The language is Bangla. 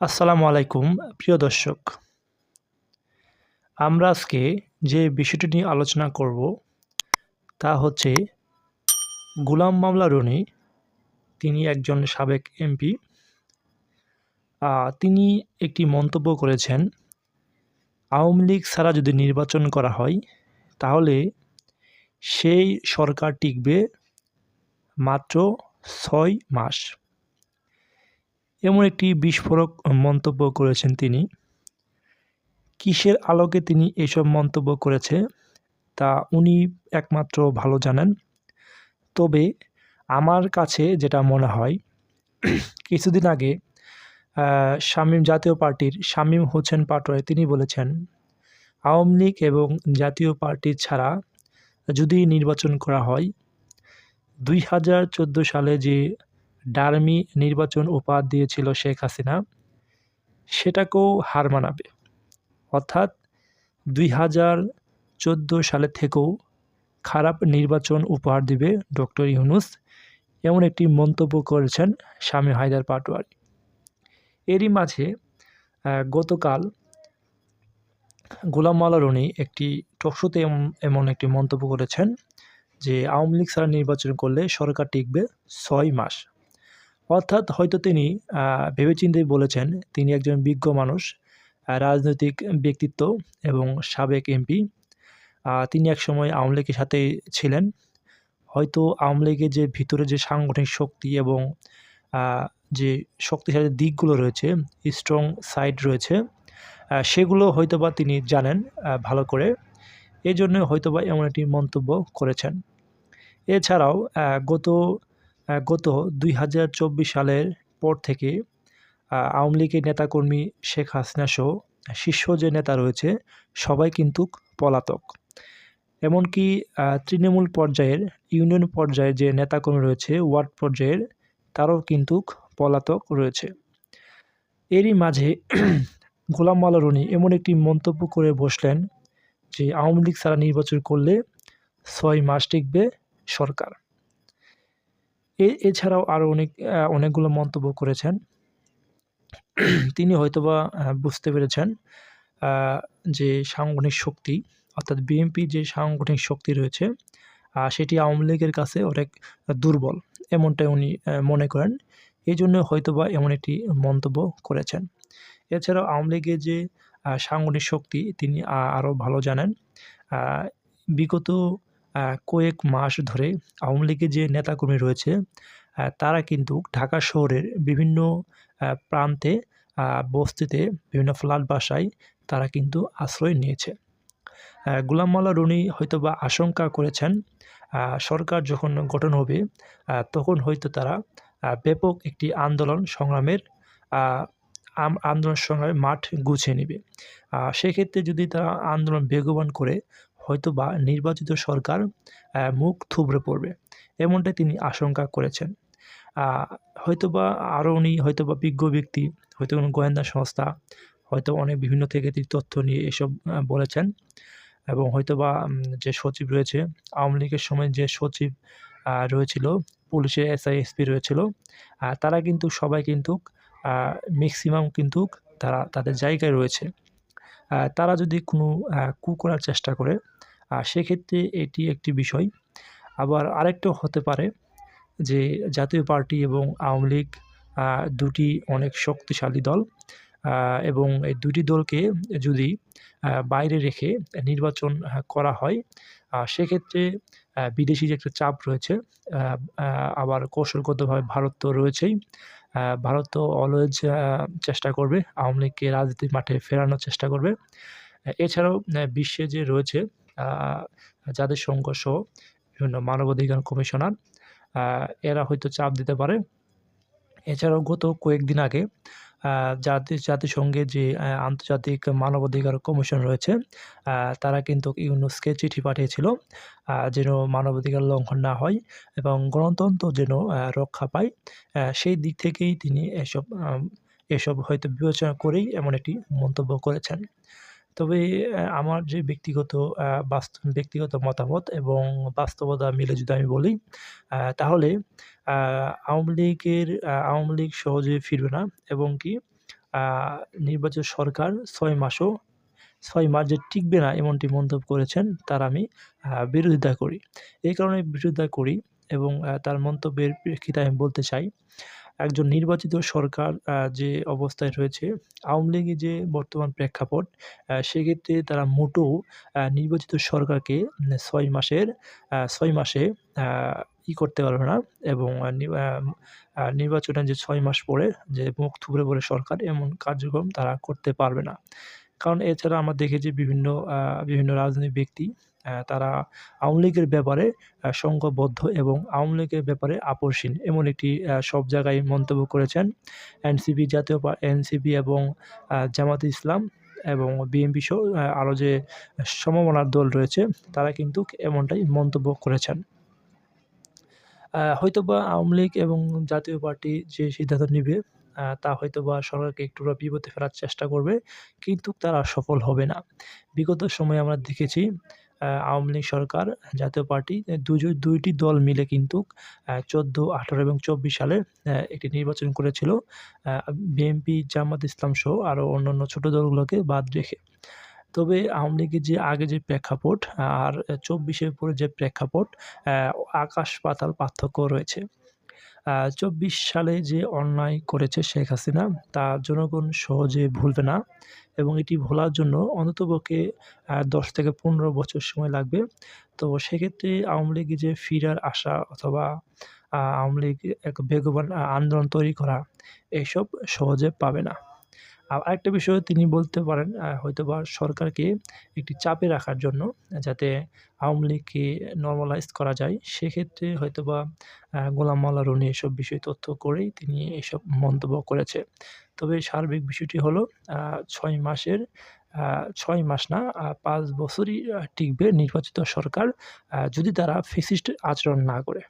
আসসালামু আলাইকুম, প্রিয় দর্শক। আমরা আজকে যে বিষয়টি নিয়ে আলোচনা করব, তা হচ্ছে গুলাম মামলা রনি, তিনি একজন সাবেক এমপি তিনি একটি মন্তব্য করেছেন, আওয়ামী লীগ ছাড়া যদি নির্বাচন করা হয়, তাহলে সেই সরকার টিকবে মাত্র ছয় মাস। এমন একটি বিস্ফোরক মন্তব্য করেছেন তিনি। কিসের আলোকে তিনি এসব মন্তব্য করেছে, তা উনি একমাত্র ভালো জানেন। তবে আমার কাছে যেটা মনে হয়, কিছুদিন আগে শামীম জাতীয় পার্টির শামীম হোসেন পাটোয়ারি তিনি বলেছেন, আওয়ামী লীগ এবং জাতীয় পার্টি ছাড়া যদি নির্বাচন করা হয়, দুই হাজার চোদ্দ সালে যে ডার্মি নির্বাচন উপহার দিয়েছিল শেখ হাসিনা, সেটাকেও হার মানাবে। অর্থাৎ দুই হাজার চোদ্দ সালের থেকেও খারাপ নির্বাচন উপহার দিবে ডক্টর ইউনুস, এমন একটি মন্তব্য করেছেন স্বামী হায়দার পাটোয়ারি। এরই মাঝে গতকাল গোলাম মালা রনি একটি টকশোতে এমন একটি মন্তব্য করেছেন যে, আওয়ামী লীগ ছাড়া নির্বাচন করলে সরকার টিকবে ছয় মাস। অর্থাৎ হয়তো তিনি ভেবেচিন্তে বলেছেন তিনি একজন বিজ্ঞ মানুষ রাজনৈতিক ব্যক্তিত্ব এবং সাবেক এমপি। তিনি একসময় আওয়ামী লীগের সাথে ছিলেন। হয়তো আওয়ামী লীগের যে ভিতরে যে সাংগঠনিক শক্তি এবং যে শক্তিশালী দিকগুলো রয়েছে স্ট্রং সাইড রয়েছে সেগুলো হয়তোবা তিনি জানেন ভালো করে। এই জন্য হয়তোবা এমন একটি মন্তব্য করেছেন। এছাড়াও গত গত দুই হাজার চব্বিশ সালের পর থেকে আওয়ামী লীগের নেতাকর্মী শেখ হাসিনা সহ শীর্ষ যে নেতা রয়েছে, সবাই কিন্তু পলাতক। এমনকি তৃণমূল পর্যায়ের, ইউনিয়ন পর্যায়ের যে নেতাকর্মী রয়েছে, ওয়ার্ড পর্যায়ের, তারাও কিন্তু পলাতক রয়েছে। এরই মাঝে গোলাম মালারুনি এমন একটি মন্তব্য করে বসলেন যে, আওয়ামী লীগ ছাড়া নির্বাচন করলে ছয় মাস টিকবে সরকার। এছাড়াও আরও অনেক অনেকগুলো মন্তব্য করেছেন। তিনি হয়তোবা বুঝতে পেরেছেন যে সাংগঠনিক শক্তি, অর্থাৎ বিএনপি যে সাংগঠনিক শক্তি রয়েছে সেটি আওয়ামী লীগের কাছে অনেক দুর্বল, এমনটাই উনি মনে করেন। এই জন্য হয়তোবা এমন একটি মন্তব্য করেছেন। এছাড়াও আওয়ামী লীগের যে সাংগঠনিক শক্তি, তিনি আরও ভালো জানেন। বিগত কয়েক মাস ধরে আওয়ামী লীগের যে নেতাকর্মী রয়েছে তারা কিন্তু ঢাকা শহরের বিভিন্ন প্রান্তে বস্তিতে বিভিন্ন ফ্ল্যাট বাসায় তারা কিন্তু আশ্রয় নিয়েছে। গুলাম মাল্লা রুনি হয়তো বা আশঙ্কা করেছেন সরকার যখন গঠন হবে তখন হয়তো তারা ব্যাপক একটি আন্দোলন সংগ্রামের আন্দোলন সংগ্রামের মাঠ গুছিয়ে নেবে। সেক্ষেত্রে যদি তারা আন্দোলন বেগবান করে হয়তো বা নির্বাচিত সরকার মুখ থুবড়ে পড়বে। এমনটাই তিনি আশঙ্কা করেছেন। হয়তোবা আরও উনি হয়তোবা বিজ্ঞ ব্যক্তি, হয়তো কোনো গোয়েন্দা সংস্থা, হয়তো অনেক বিভিন্ন থেকে তিনি তথ্য নিয়ে এসব বলেছেন। এবং হয়তোবা যে সচিব রয়েছে, আওয়ামী লীগের সময় যে সচিব রয়েছিল পুলিশের এসআই, এসপি রয়েছিল তারা কিন্তু সবাই কিন্তু ম্যাক্সিমাম কিন্তু তারা তাদের জায়গায় রয়েছে। তারা যদি কোনো কু করার চেষ্টা করে সেক্ষেত্রে এটি একটি বিষয়। আবার আরেকটাও হতে পারে যে জাতীয় পার্টি এবং আওয়ামী লীগ দুটি অনেক শক্তিশালী দল এবং এই দুটি দলকে যদি বাইরে রেখে নির্বাচন করা হয় সেক্ষেত্রে বিদেশি যে একটা চাপ রয়েছে আবার কৌশলগতভাবে ভারত তো রয়েছেই ভারত তো অলওয়েজ চেষ্টা করবে, আওয়ামী লীগকে রাজনীতির মাঠে ফেরানোর চেষ্টা করবে। এছাড়াও বিশ্বে যে রয়েছে যাদের সংঘর্ষ, বিভিন্ন মানবাধিকার কমিশনার এরা হয়তো চাপ দিতে পারে। এছাড়াও গত কয়েকদিন আগে জাতি জাতিসংঘের যে আন্তর্জাতিক মানবাধিকার কমিশন রয়েছে তারা কিন্তু ইউনুসকে চিঠি পাঠিয়েছিল যেন মানবাধিকার লঙ্ঘন না হয় এবং গণতন্ত্র যেন রক্ষা পায়। সেই দিক থেকেই তিনি এসব এসব হয়তো বিবেচনা করেই এমন একটি মন্তব্য করেছেন। তবে আমার যে ব্যক্তিগত বাস্তব ব্যক্তিগত মতামত এবং বাস্তবতা মিলে যদি আমি বলি তাহলে আওয়ামী লীগের আওয়ামী লীগ সহজে ফিরবে না এবং কি নির্বাচিত সরকার ছয় মাসও, ছয় মাস যে টিকবে না এমনটি মন্তব্য করেছেন, তার আমি বিরোধিতা করি। এই কারণে বিরোধিতা করি এবং তার মন্তব্যের প্রেক্ষিতে আমি বলতে চাই একজন নির্বাচিত সরকার যে অবস্থায় রয়েছে, আওয়ামী লীগের যে বর্তমান প্রেক্ষাপট সেক্ষেত্রে তারা মোটেও নির্বাচিত সরকারকে ছয় মাসের ছয় মাসে ই করতে পারবে না এবং নির্বাচনের যে ছয় মাস পরে যে মুখ থুবড়ে পড়ে সরকার, এমন কার্যক্রম তারা করতে পারবে না। কারণ এছাড়া আমরা দেখেছি বিভিন্ন বিভিন্ন রাজনৈতিক ব্যক্তি তারা আওয়ামী লীগের ব্যাপারে সংঘবদ্ধ এবং আওয়ামী লীগের ব্যাপারে আপোষহীন এমন একটি সব জায়গায় মন্তব্য করেছেন এনসিপি জাতীয় এনসিপি এবং জামাত ইসলাম এবং বিএনপি সহ আরও যে সমমনার দল রয়েছে, তারা কিন্তু এমনটাই মন্তব্য করেছেন। হয়তোবা আওয়ামী লীগ এবং জাতীয় পার্টি যে সিদ্ধান্ত নিবে তা হয়তো বা সরকারকে একটু বিপদে ফেরার চেষ্টা করবে, কিন্তু তারা সফল হবে না। বিগত সময়ে আমরা দেখেছি আওয়ামী লীগ সরকার, জাতীয় পার্টি দুজন দুইটি দল মিলে কিন্তু চোদ্দ, আঠারো এবং চব্বিশ সালে একটি নির্বাচন করেছিল। বিএনপি, জামাত ইসলাম সহ আরও অন্যান্য ছোট দলগুলোকে বাদ রেখে। তবে আওয়ামী লীগের যে আগে যে প্রেক্ষাপট, আর চব্বিশের পরে যে প্রেক্ষাপট আকাশ পাতাল পার্থক্য রয়েছে। চব্বিশ সালে যে অন্যায় করেছে শেখ হাসিনা, তা জনগণ সহজে ভুলবে না এবং এটি ভোলার জন্য অন্ততপক্ষে দশ থেকে পনেরো বছর সময় লাগবে। তো সেক্ষেত্রে আওয়ামী লীগ যে ফিরার আশা অথবা আওয়ামী লীগ এক বেগবান আন্দোলন তৈরি করা এইসব সহজে পাবে না। আরেকটা বিষয় তিনি বলতে পারেন হয়তোবা সরকারকে একটি চাপে রাখার জন্য, যাতে আওয়ামী লীগকে নর্মালাইজ করা যায়। সেক্ষেত্রে হয়তো বা গোলাম মাল্লা রনি এসব বিষয় তথ্য করেই তিনি এসব মন্তব্য করেছে। তবে সার্বিক বিষয়টি হলো ছয় মাসের ছয় মাস না পাঁচ বছরই টিকবে নির্বাচিত সরকার যদি তারা ফেসিস্ট আচরণ না করে।